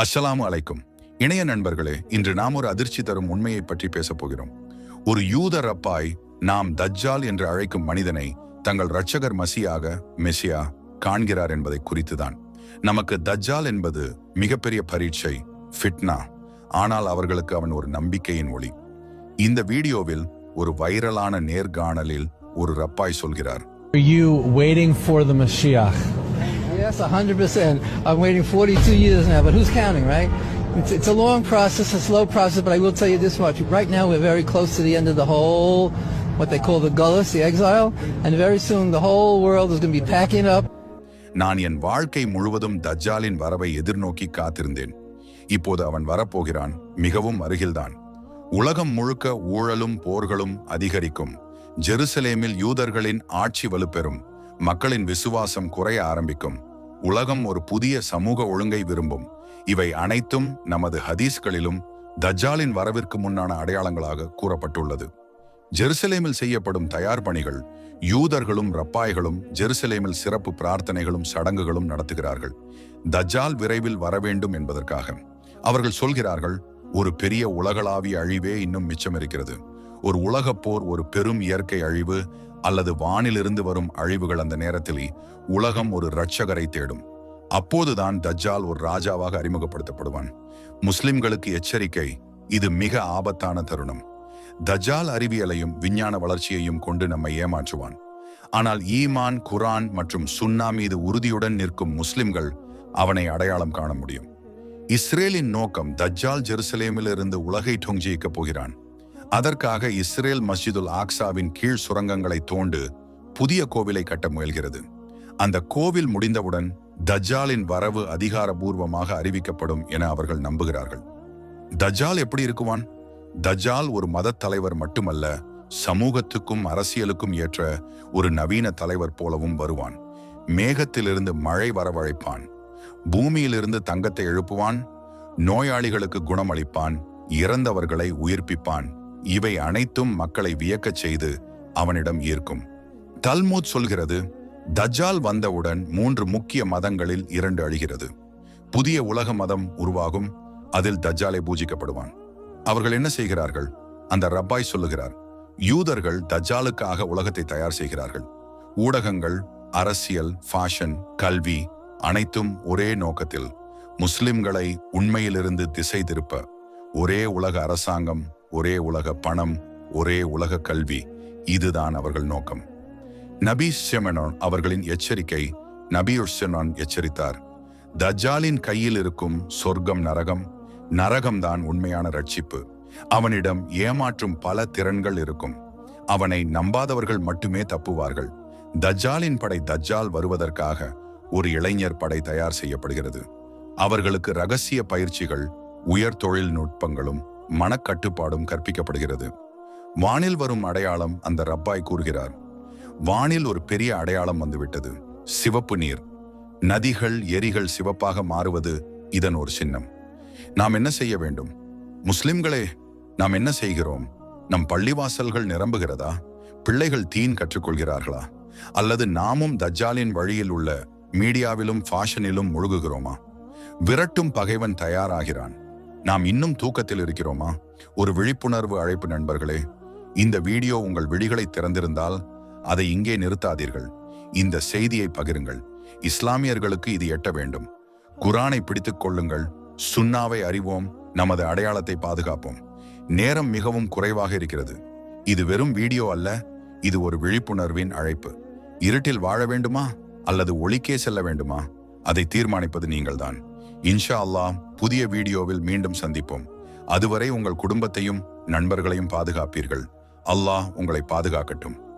அஸ்ஸலாமு அலைக்கும். இணைய நண்பர்களே இன்று நாம் ஒரு அதிர்ச்சி தரும் உண்மையை பற்றி பேசப் போகிறோம். ஒரு யூத ரப்பாய் நாம் தஜ்ஜால் என்று அழைக்கும் மனிதனை தங்கள் இரட்சகர் மசியாக மெசியா காண்கிறார் என்பதை குறித்துதான். நமக்கு தஜ்ஜால் என்பது மிகப்பெரிய பரீட்சை ஃபிட்னா. ஆனால் அவர்களுக்கு அவன் ஒரு நம்பிக்கையின் ஒளி. இந்த வீடியோவில் ஒரு வைரலான நேர்காணலில் ஒரு ரப்பாய் சொல்கிறார். Are you waiting for the Mashiach? Yes, 100%. I'm waiting 42 years now, but who's counting, right? It's, it's a long process, a slow process, but I will tell you this much. Right now, we're very close to the end of the whole, what they call the gullus, the exile, and very soon the whole world is going to be packing up. நான் என் வாழ்க்கை முழுவதும் தஜ்ஜாலின் வரவை எதிர்நோக்கி காத்திருந்தேன் இப்போது அவன் வரப்போகிறான் மிகவும் அருகில்தான் உலகம் முழுக்க ஊழலும் போர்களும் அதிகரிக்கும் ஜெருசலேமில் யூதர்களின் ஆட்சி வலுப்பெறும் மக்களின் விசுவாசம் குறைய ஆரம்பிக்கும் உலகம் ஒரு புதிய சமூக ஒழுங்கை விரும்பும். இவை அனைத்தும் நமது ஹதீஸ்களிலும் தஜ்ஜாலின் வரவிற்கு முன்னான அடையாளங்களாக கூறப்பட்டுள்ளது. ஜெருசலேமில் செய்யப்படும் தயார் பணிகள் யூதர்களும் ரப்பாய்களும் ஜெருசலேமில் சிறப்பு பிரார்த்தனைகளும் சடங்குகளும் நடத்துகிறார்கள். தஜ்ஜால் விரைவில் வரவேண்டும் என்பதற்காக. அவர்கள் சொல்கிறார்கள் ஒரு பெரிய உலகளாவிய அழிவே இன்னும் மிச்சம் இருக்கிறது ஒரு உலகப் போர் ஒரு பெரும் இயற்கை அழிவு அல்லது வானிலிருந்து வரும் அழிவுகள் அந்த நேரத்தில் உலகம் ஒரு இரட்சகரை தேடும். அப்போதுதான் தஜ்ஜால் ஒரு ராஜாவாக அறிமுகப்படுத்தப்படுவான். முஸ்லிம்களுக்கு எச்சரிக்கை இது மிக ஆபத்தான தருணம். தஜ்ஜால் அறிவியலையும் விஞ்ஞான வளர்ச்சியையும் கொண்டு நம்மை ஏமாற்றுவான். ஆனால் ஈமான் குரான் மற்றும் சுன்னா மீது உறுதியுடன் நிற்கும் முஸ்லிம்கள் அவனை அடையாளம் காண முடியும். இஸ்ரேலின் நோக்கம் தஜ்ஜால் ஜெருசலேமிலிருந்து உலகை டொங்கியிக்கப் போகிறான். அதற்காக இஸ்ரேல் மஸ்ஜிதுல் ஆக்சாவின் கீழ் சுரங்கங்களை தோண்டு புதிய கோவிலை கட்ட முயல்கிறது. அந்த கோவில் முடிந்தவுடன் தஜ்ஜாலின் வரவு அதிகாரபூர்வமாக அறிவிக்கப்படும் என அவர்கள் நம்புகிறார்கள். தஜ்ஜால் எப்படி இருக்குவான்? தஜ்ஜால் ஒரு மதத் தலைவர் மட்டுமல்ல சமூகத்துக்கும் அரசியலுக்கும் ஏற்ற ஒரு நவீன தலைவர் போலவும் வருவான். மேகத்திலிருந்து மழை வரவழைப்பான். பூமியிலிருந்து தங்கத்தை எழுப்புவான். நோயாளிகளுக்கு குணமளிப்பான். இறந்தவர்களை உயிர்ப்பிப்பான். இவை அனைத்தும் மக்களை வியக்கச் செய்து அவனிடம் ஈர்க்கும். தல்மூத் சொல்கிறது தஜ்ஜால் வந்தவுடன் மூன்று முக்கிய மதங்களில் இரண்டு அழிகிறது. புதிய உலக மதம் உருவாகும் அதில் தஜாலை பூஜிக்கப்படுவான். அவர்கள் என்ன செய்கிறார்கள்? அந்த ரப்பாய் சொல்லுகிறார் யூதர்கள் தஜ்ஜாலுக்காக உலகத்தை தயார் செய்கிறார்கள். ஊடகங்கள் அரசியல் ஃபேஷன் கல்வி அனைத்தும் ஒரே நோக்கத்தில். முஸ்லிம்களை உண்மையிலிருந்து திசை திருப்ப ஒரே உலக அரசாங்கம் ஒரே உலக பணம் ஒரே உலக கல்வி. இதுதான் அவர்கள் நோக்கம். நபி செமனோன் அவர்களின் எச்சரிக்கை நபியுர்சனான் எச்சரித்தார். தஜ்ஜாலின் கையில் இருக்கும் சொர்க்கம் நரகம் நரகம்தான் உண்மையான ரட்சிப்பு. அவனிடம் ஏமாற்றும் பல திறன்கள் இருக்கும். அவனை நம்பாதவர்கள் மட்டுமே தப்புவார்கள். தஜ்ஜாலின் படை தஜ்ஜால் வருவதற்காக ஒரு இளைஞர் படை தயார் செய்யப்படுகிறது. அவர்களுக்கு ரகசிய பயிற்சிகள் உயர் தொழில் நுட்பங்களும் மனக்கட்டுப்பாடும் கற்பிக்கப்படுகிறது. வானில் வரும் அடையாளம் அந்த ரப்பாய் கூறுகிறார். வானில் ஒரு பெரிய அடையாளம் வந்துவிட்டது. சிவப்பு நீர். நதிகள் எரிகள் சிவப்பாக மாறுவது இதன் ஒரு சின்னம். நாம் என்ன செய்ய வேண்டும்? முஸ்லிம்களே நாம் என்ன செய்கிறோம்? நம் பள்ளிவாசல்கள் நிரம்புகிறதா? பிள்ளைகள் தீன் கற்றுக்கொள்கிறார்களா? அல்லது நாமும் தஜ்ஜாலின் வழியில் உள்ள மீடியாவிலும் ஃபேஷனிலும் முழுகுகிறோமா? விரட்டும் பகைவன் தயாராகிறான். நாம் இன்னும் தூக்கத்தில் இருக்கிறோமா? ஒரு விழிப்புணர்வு அழைப்பு நண்பர்களே இந்த வீடியோ உங்கள் விழிகளை திறந்திருந்தால் அதை இங்கே நிறுத்தாதீர்கள். இந்த செய்தியை பகிருங்கள். இஸ்லாமியர்களுக்கு இது எட்ட வேண்டும். குரானை பிடித்துக் கொள்ளுங்கள். சுன்னாவை அறிவோம். நமது அடையாளத்தை பாதுகாப்போம். நேரம் மிகவும் குறைவாக இருக்கிறது. இது வெறும் வீடியோ அல்ல இது ஒரு விழிப்புணர்வின் அழைப்பு. இருட்டில் வாழ வேண்டுமா? அல்லது ஒளிக்கே செல்ல வேண்டுமா? அதை தீர்மானிப்பது நீங்கள்தான். இன்ஷா அல்லாஹ் புதிய வீடியோவில் மீண்டும் சந்திப்போம். அதுவரை உங்கள் குடும்பத்தையும் நண்பர்களையும் பாதுகாப்பீர்கள். அல்லாஹ் உங்களை பாதுகாக்கட்டும்.